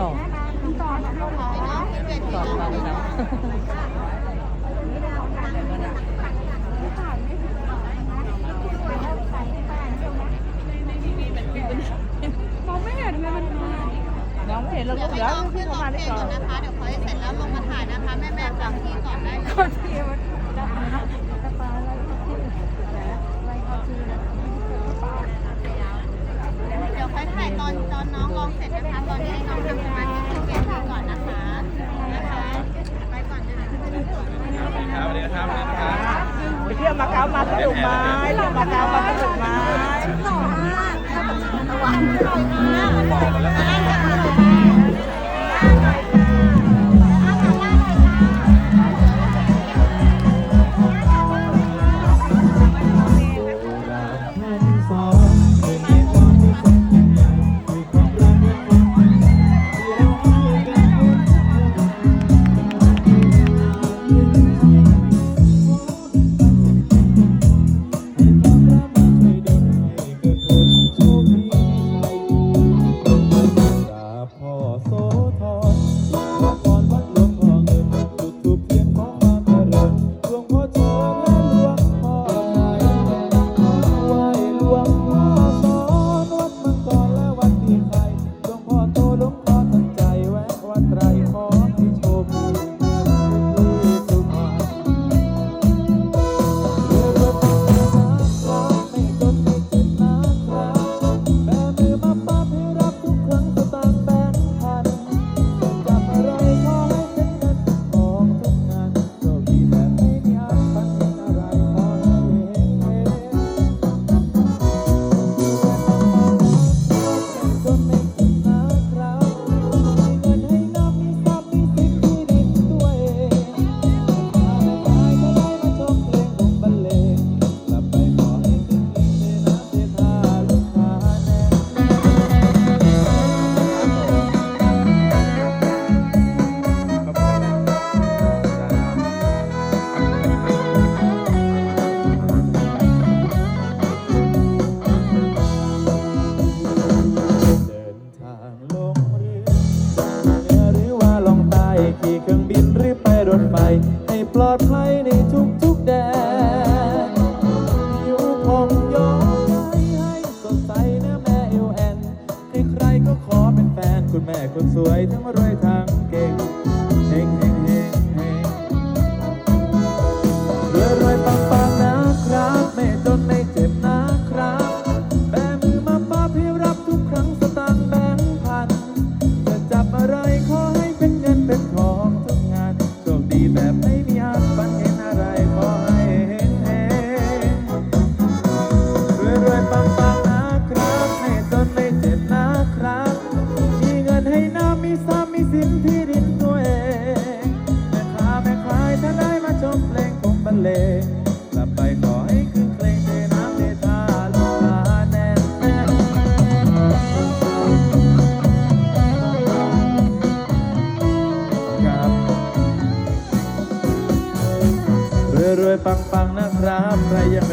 ต่อต่อฟังนมองไม่เห็นเลยมันน้องไม่เห็นเราก็เดี๋ยวขึ้นประมาณนี้ก่อนนะคะ เดี๋ยวพอเสร็จแล้วลงมาถ่ายนะคะ แม่แม่ฟังพี่ก่อนได้ก่อนที่จะมาแล้ก็าอะได้นล้วอะไรก็ขึ้ ตอนตอนน้องลองเสร็จนะคะ ตอนนี้ให้น้องทำสมาธิที่เวทีก่อนนะคะ นะคะ ไปก่อนนะคะไปก่อนนะคะสวัสดีครับสวัสดีครับไปเที่ยวมาเก๊ามาสนุกไหมเที่ยวมาเก๊ามาสนุกไหมหน่อมากตะวันหล่อมาก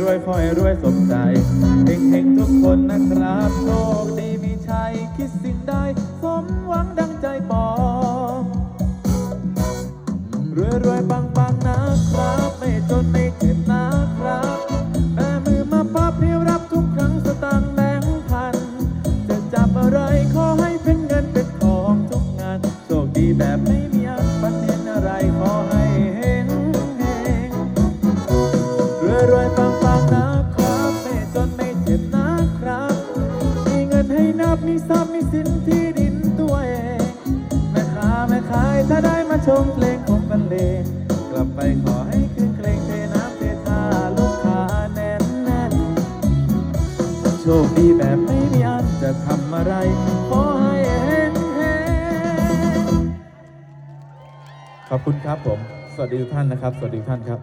รวยคอยรวยสมใจเฮงเฮงทุกคนนะครับโชค โชคดีแบบไม่มีอันจะทำอะไร ขอให้เห็นเห็นขอบคุณครับผม สวัสดีทุกท่านนะครับ สวัสดีท่านครับ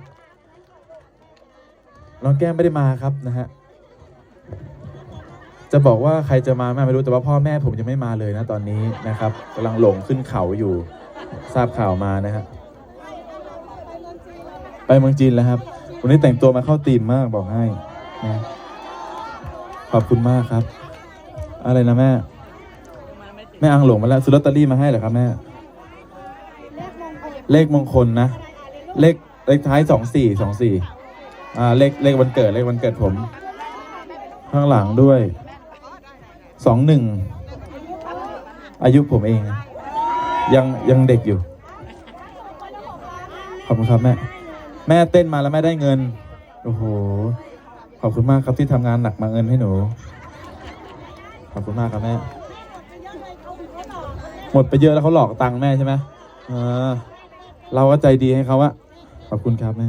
น้องแก้มไม่ได้มาครับนะฮะ จะบอกว่าใครจะมาไม่รู้แต่ว่าพ่อแม่ผมยังไม่มาเลยนะตอนนี้นะครับกำลังหลงขึ้นเขาอยู่ ทราบข่าวมานะฮะ ไปเมืองจีนแล้วครับ วันนี้แต่งตัวมาเข้าตีมมากบอกให้นะ ขอบคุณมากครับ อะไรนะแม่ แม่อังหลงมาแล้วซื้อลอตเตอรี่มาให้เหรอครับแม่ เลขมงคลนะ เลขเลขท้ายสองสี่สองสี่อ่าเลขเลขวันเกิดเลขวันเกิดผม ข้างหลังด้วยสองหนึ่งอายุผมเอง ยังยังเด็กอยู่ ขอบคุณครับแม่ แม่เต้นมาแล้วแม่ได้เงิน โอ้โห ขอบคุณมากครับที่ทำงานหนักมาเงินให้หนู ขอบคุณมากครับแม่ หมดไปเยอะแล้วเขาหลอกตังค์แม่ใช่ไหมเออ เราก็ใจดีให้เขาอะขอบคุณครับแม่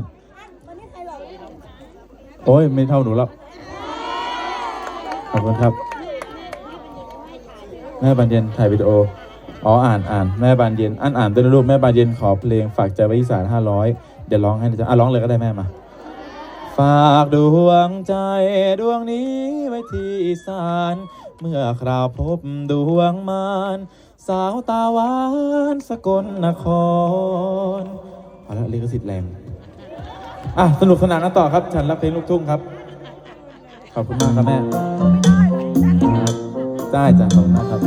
โอ้ยไม่เท่าหนูแล้วขอบคุณครับ แม่บานเย็นถ่ายวิดีโอ อ๋ออ่านอ่านแม่บานเย็นอ่านอ่านด้วยนะลูกแม่บานเย็นขอเพลงฝากใจไว้อีสานห้าร้อยเดี๋ยวร้องให้นะจ๊ะอะร้องเลยก็ได้แม่มาากดวงใจดวงนี้ไว้ที่อีสานเมื่อคราวพบดวงมารสาวตาหวานสกลนครเอาละลิขสิทธิ์แรง อะ สนุกสนานกันต่อครับ ฉันรักเพลงลูกทุ่งครับ ขอบคุณมากครับแม่ครับได้จ้ะขอบคุณมากครับ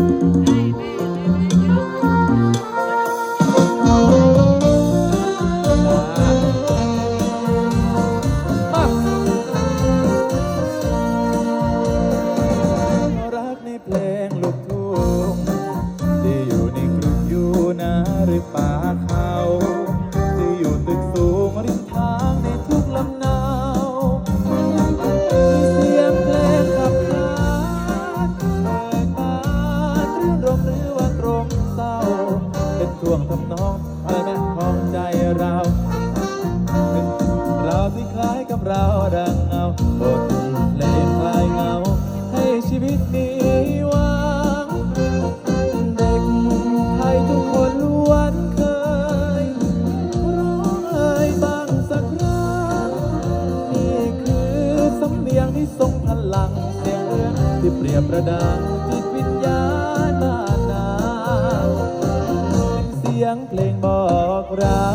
รั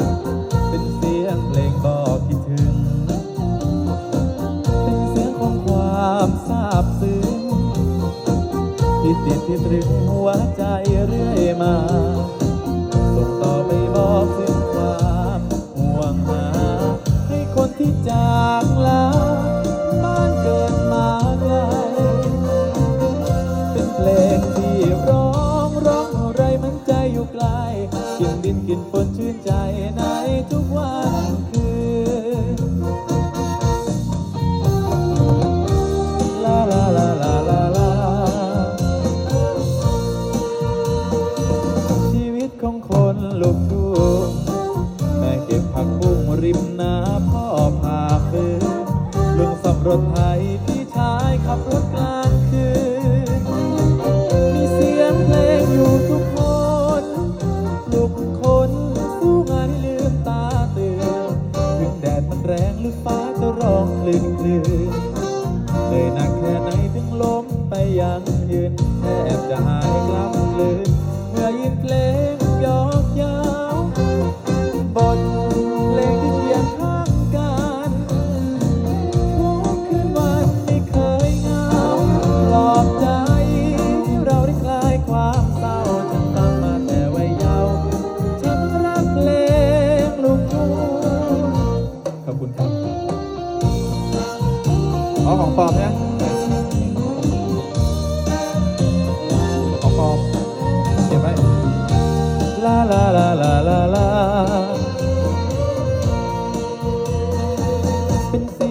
ก เป็นเสียงเพลงบอกคิดถึง เป็นเสียงของความซาบซึ้งที่ติดที่ตรึงหัวใจเรื่อยมา ชีวิตของคนลุกทุ่งแม่เก็บผักบุ้งริมนาพ่อพาคืนลุงซ่อมรถไถพี่ชาย นแทบจะหายกล้ำกลืน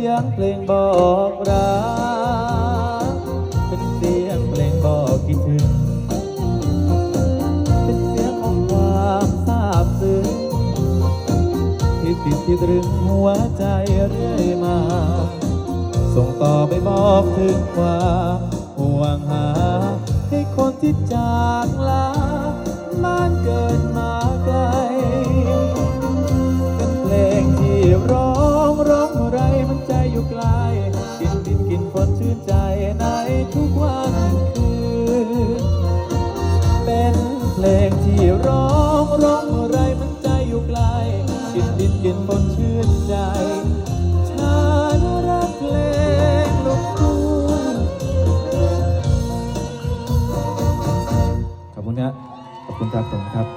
ยงเพลงบอกรัก เป็นเสียงเพลงบอกคิดถึง เป็นเสียงของความซาบซึ้งที่ติดที่ตรึงหัวใจเรื่อยมา ส่งต่อไปบอกถึงความห่วงหา ให้คนที่จากลาบ้านเกิดมาไกล เป็นเพลงที่ร้อง นดินกินฝนชื่นใจในทุกวันคืน เป็นเพลงที่ร้องร้องไรมันใจอยู่ไกลกินดินกินฝนชื่นใจ ฉันรักเพลงลูกทุ่งคุณนะขอบคุณครับขอบคุณครับ